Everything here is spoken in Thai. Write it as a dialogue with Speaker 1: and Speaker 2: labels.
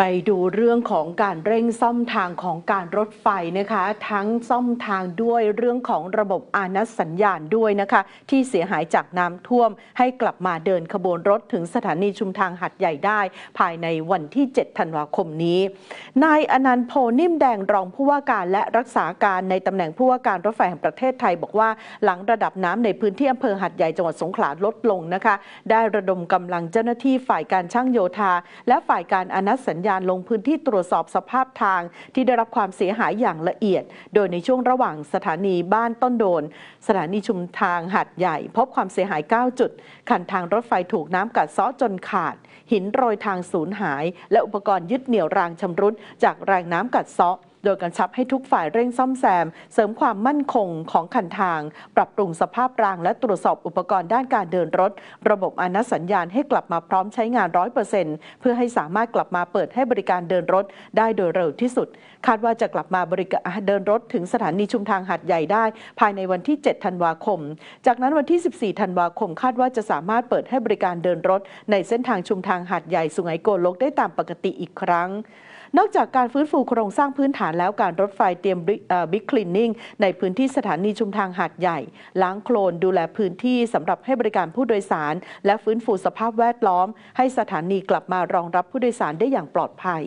Speaker 1: ไปดูเรื่องของการเร่งซ่อมทางของการรถไฟนะคะ ทั้งซ่อมทางด้วยเรื่องของระบบอานัสัญญาณด้วยนะคะ ที่เสียหายจากน้ำท่วมให้กลับมาเดินขบวนรถถึงสถานีชุมทางหัดใหญ่ได้ ภายในวันที่ 7 ธันวาคมนี้นายอนันต์โพนิ่มแดงรองผู้ว่าการและรักษาการในตำแหน่งผู้ว่าการรถไฟแห่งประเทศไทย บอกว่าหลังระดับน้ำในพื้นที่อำเภอหัดใหญ่จังหวัดสงขลาลดลงนะคะ ได้ระดมกำลังเจ้าหน้าที่ฝ่ายการช่างโยธา และฝ่ายการอนัสัญญาณลงพื้นที่ตรวจสอบสภาพทางที่ได้รับความเสียหายอย่างละเอียด โดยในช่วงระหว่างสถานีบ้านต้นโดน สถานีชุมทางหัดใหญ่ พบความเสียหาย 9 จุด คันทางรถไฟถูกน้ำกัดเซาะจนขาด หินโรยทางสูญหาย และอุปกรณ์ยึดเหนี่ยวรางชำรุดจากแรงน้ำกัดเซาะ ดยกำชับให้ทุกฝ่ายเร่งซ่อมแซม เสริมความมั่นคงของคันทาง ปรับปรุงสภาพราง และตรวจสอบอุปกรณ์ด้านการเดินรถ ระบบอนัสัญญาณให้กลับมาพร้อมใช้งาน100%เพื่อให้สามารถกลับมาเปิดให้บริการเดินรถได้โดยเร็วที่สุด คาดว่าจะกลับมาบริการเดินรถถึงสถานีชุมทางหัดใหญ่ได้ ภายในวันที่ 7 ธันวาคม จากนั้นวันที่ 14 ธันวาคม คาดว่าจะสามารถเปิดให้บริการเดินรถ ในเส้นทางชุมทางหัดใหญ่สุไหงโกลกได้ตามปกติอีกครั้ง นอกจากการฟื้นฟูโครงสร้างพื้นฐานแล้วการรถไฟเตรียมบิ๊กคลีนนิ่งในพื้นที่สถานีชุมทางหาดใหญ่ ล้างโคลนดูแลพื้นที่สำหรับให้บริการผู้โดยสาร และฟื้นฟูสภาพแวดล้อม ให้สถานีกลับมารองรับผู้โดยสารได้อย่างปลอดภัย